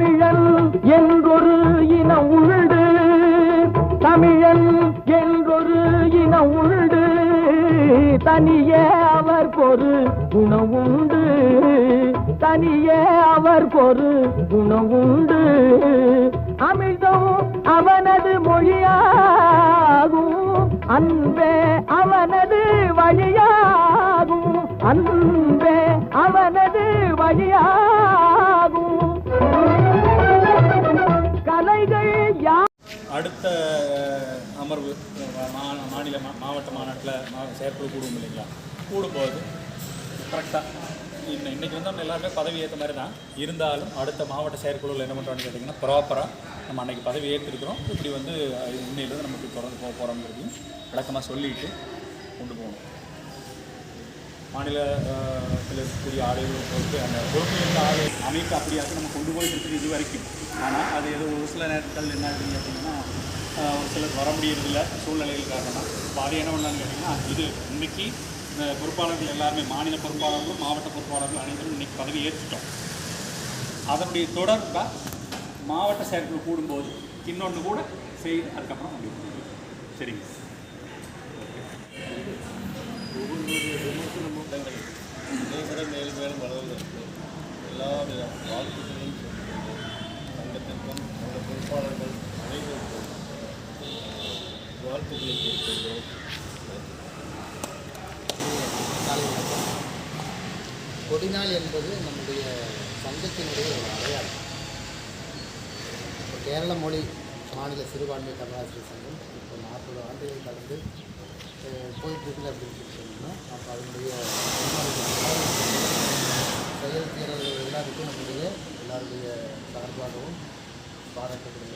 தமிழன் என்றொரு இனம் உண்டு. தமிழன் என்றொரு இனம் உண்டு. தனியே அவர் பொரு குணவுண்டு தனியே அவர் பொரு குணவுண்டு அமிழ்தம் அவனது மொழியாகும். அன்பே அவனது வழியாகும் கூடும்போது கரெக்டாக இன்னும் இன்றைக்கி வந்து நம்ம எல்லாருமே பதவி ஏற்ற மாதிரி தான் இருந்தாலும் அடுத்த மாவட்ட செயற்குழுவில் என்ன பண்ணுறோம்னு கேட்டிங்கன்னா ப்ராப்பராக நம்ம அன்றைக்கி பதவி ஏற்றிருக்கிறோம் இப்படி வந்து அஹ், இன்னையிலேருந்து நமக்கு தொடர்ந்து போக போகிறோங்கிறதையும் விளக்கமாக சொல்லிட்டு கொண்டு போகணும். மாநிலத்தில் இருக்கக்கூடிய ஆளுநர்கள் பொறுத்து அந்த பொறுப்பில் ஆளு அமைப்பு அப்படியாச்சும் நம்ம கொண்டு போய் இருக்குது இது வரைக்கும். ஆனால் அது ஏதோ ஒரு சில நேரத்தில் என்ன ஆகுது அப்படின்னா ஒரு சிலர் வர முடியறதில்ல சூழ்நிலைகள் காரணமாக இப்போ அது என்ன பண்ணலான்னு கேட்டிங்கன்னா இது இன்றைக்கி பொறுப்பாளர்கள் எல்லாருமே மாநில பொறுப்பாளர்களும் மாவட்ட பொறுப்பாளர்களும் அனைவரும் இன்னைக்கு பதவி ஏற்றுட்டோம். அதனுடைய தொடர்பாக மாவட்ட செயற்குழு கூடும்போது இன்னொன்று கூட செய்து அதுக்கப்புறம் முடிவு பண்ணிடுவோம். சரிங்க. மேலும் மேலும் வளர்ந்து எல்லா வித வாழ்த்துக்களையும் சங்கத்திற்கும் அந்த பொறுப்பாளர்கள் அனைவருக்கும் வாழ்த்துக்களை கேட்கின்றோம் காலை வணக்கம் கொடிநாள் என்பது நம்முடைய சங்கத்தினுடைய ஒரு அடையாளம். இப்போ கேரள மொழி மாநில சிறுபான்மை தமிழாசிரியர் சங்கம் இப்போ நாற்பது ஆண்டுகள் கடந்து போயிட்டுருக்குது அப்படின்னு சொல்லி சொன்னோம்னா அப்போ அதனுடைய செயல் திறர்கள் எல்லாருக்கும் நம்முடைய எல்லாருடைய சார்பாகவும் பாராட்டக்கூடிய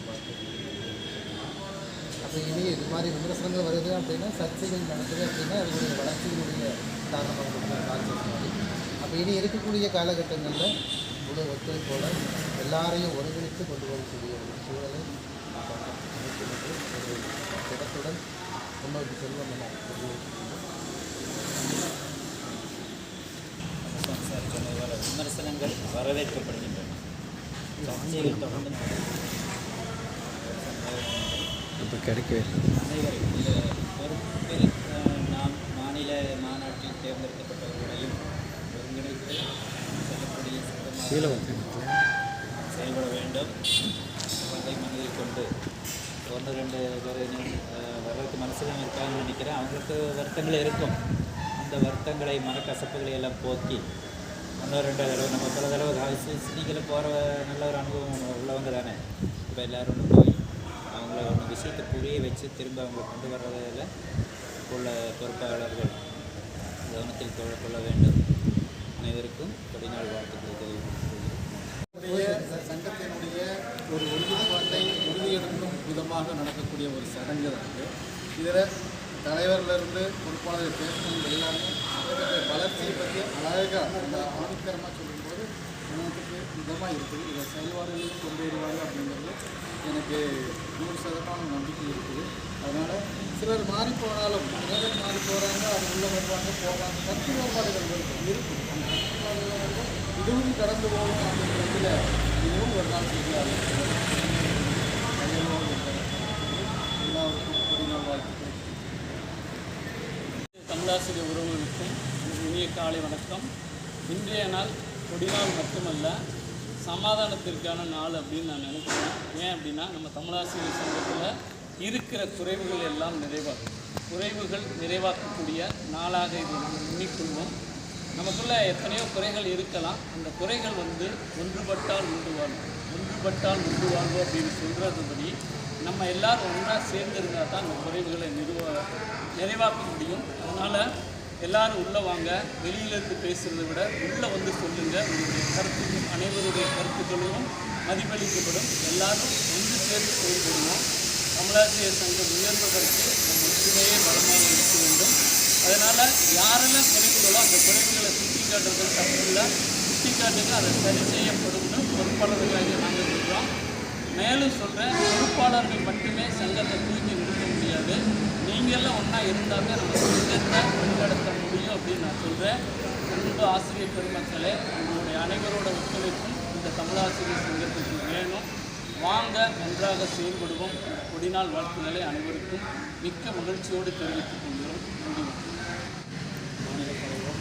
அப்போ இனி இது மாதிரி விமர்சனங்கள் வருது அப்படின்னா சர்ச்சைகள் நடக்குது அப்படின்னா அதனுடைய வளர்ச்சியினுடைய காரணமாக இருக்கிற இனி இருக்கக்கூடிய காலகட்டங்களில் முழு ஒத்துழைப்போட எல்லாரையும் ஒருங்கிணைத்து கொண்டு போகக்கூடிய ஒரு சூழலை திடத்துடன் முன்னோக்கி செல்வம் என விமர்சனங்கள் வரவேற்கப்படுகின்றன. சர்ச்சைகள் தொடர்ந்து இப்போ கிடைக்கவே இல்லை. அனைவரும் பொறுப்பில் நாம் மாநில மாநாட்டில் தேர்ந்தெடுக்கப்பட்டவர்களையும் ஒருங்கிணைத்து செல்லக்கூடிய சட்டமாக செயல்பட வேண்டும். அதை மனதில் கொண்டு. ஒன்று ரெண்டு பேர் வர்றதுக்கு மனசில் இருக்காங்கன்னு நினைக்கிறேன். அவங்களுக்கு வருத்தங்கள் இருக்கும். அந்த வருத்தங்களை மனக்கசப்புகளை எல்லாம் போக்கி. ஒன்று ரெண்டு தடவை நம்ம பல தடவை சிட்டிக்கில் போகிற நல்ல ஒரு அனுபவம் உள்ளவங்க தானே. இப்போ எல்லோரும் ஒன்று போய் அவங்கள ஒன்று விஷயத்தை புரிய வச்சு திரும்ப அவங்களை கொண்டு வர்றதில் உள்ள பொறுப்பாளர்கள் கவனத்தில் கொள்ள கொள்ள வேண்டும். அனைவருக்கும் கொடிநாள் வாழ்த்துக்களை தெரிவித்துக் சங்கத்தினுடைய ஒரு உறுதிப்பாட்டை உறுதியெடுக்கும் விதமாக நடக்கக்கூடிய ஒரு சடங்கு தான் இதில் தலைவர்லேருந்து பொறுப்பாளர் பேசணும் எல்லாமே வளர்ச்சியை பற்றி அழகாக அந்த ஆணித்தரமாக சொல்லும்போது உணவுக்கு விதமாக இருக்குது. இதை செயல்பாடுகளையும் கொண்டு வருவாங்க அப்படிங்கிறது எனக்கு நூறு சதமானம் நம்பிக்கை இருக்குது அதனால் சிலர் மாறி போனாலும் சிலர் மாறி போகிறாங்க அது உள்ளே வருவாங்க போவாங்க. கருத்து வேறுபாடுகள் இருக்கும். இருக்கும் அந்த கருத்து வந்து இதுவும் கடந்து போகும் அப்படிங்கிறதுல இதுவும் ஒரு நாள் தெரியாது எல்லாருக்கும் கொடிநாள் வாழ்த்துக்கள் தமிழாசிரியர் உறவுகளுக்கும் இனிய காலை வணக்கம். இன்றைய நாள் கொடிநாள் மட்டுமல்ல சமாதானத்திற்கான நாள் அப்படின்னு நான் நினைக்கிறேன். ஏன் அப்படின்னா நம்ம தமிழாசிரியர் சங்கத்தில் இருக்கிற குறைவுகள் எல்லாம் நிறைவாகும். குறைவுகள் நிறைவாக்கக்கூடிய நாளாக இது நம்ம எண்ணிக்கொள்வோம். நமக்குள்ள எத்தனையோ குறைகள் இருக்கலாம். அந்த குறைகள் வந்து ஒன்றுபட்டால் உண்டு வாழ்வோம் ஒன்றுபட்டால் உண்டு வாழ்வோம் அப்படின்னு சொல்கிறதுபடி நம்ம எல்லாரும் ஒன்றாக சேர்ந்து இருந்தால் தான் அந்த குறைவுகளை நிறுவ நிறைவாக்க முடியும். அதனால் எல்லாரும் உள்ளே வாங்க. வெளியிலேருந்து பேசுகிறத விட உள்ளே வந்து சொல்லுங்கள் உங்களுடைய கருத்துக்கும் அனைவருடைய கருத்துக்களும் மதிப்பளிக்கப்படும். எல்லாரும் ஒன்று சேர்ந்து செயல்படுவோம். தமிழாசிரியர் சங்கம் உயர்ந்ததற்கு நம்ம ஒற்றுமையே பலமாக இருக்க வேண்டும். அதனால் யாரெல்லாம் குறைகளோ அந்த குறைகளை சுட்டி காட்டுறது தப்பு சுட்டி காட்டுங்க அதை சரி செய்யப்படும்னு பொறுப்பாளர்களாக நாங்கள் சொல்கிறோம் மேலும் சொல்கிறேன் பொறுப்பாளர்கள் மட்டுமே சங்கத்தை தூக்கி நிறுத்த முடியாது. நீங்கள்லாம் ஒன்றா இருந்தால் தான் நம்ம சங்கத்தை வழிநடத்த முடியும் அப்படின்னு நான் சொல்கிறேன் அன்பு ஆசிரியர் பெருமக்களே உங்களுடைய அனைவரோட ஒத்துழைப்பும் இந்த தமிழாசிரியர் சங்கத்துக்கு வேணும். வாங்க ஒன்றாக செயல்படுவோம். கொடிநாள் வாழ்த்துக்களை அனைவருக்கும் மிக்க மகிழ்ச்சியோடு தெரிவித்துக் கொள்கிறோம். நன்றி மாநில தலைவர்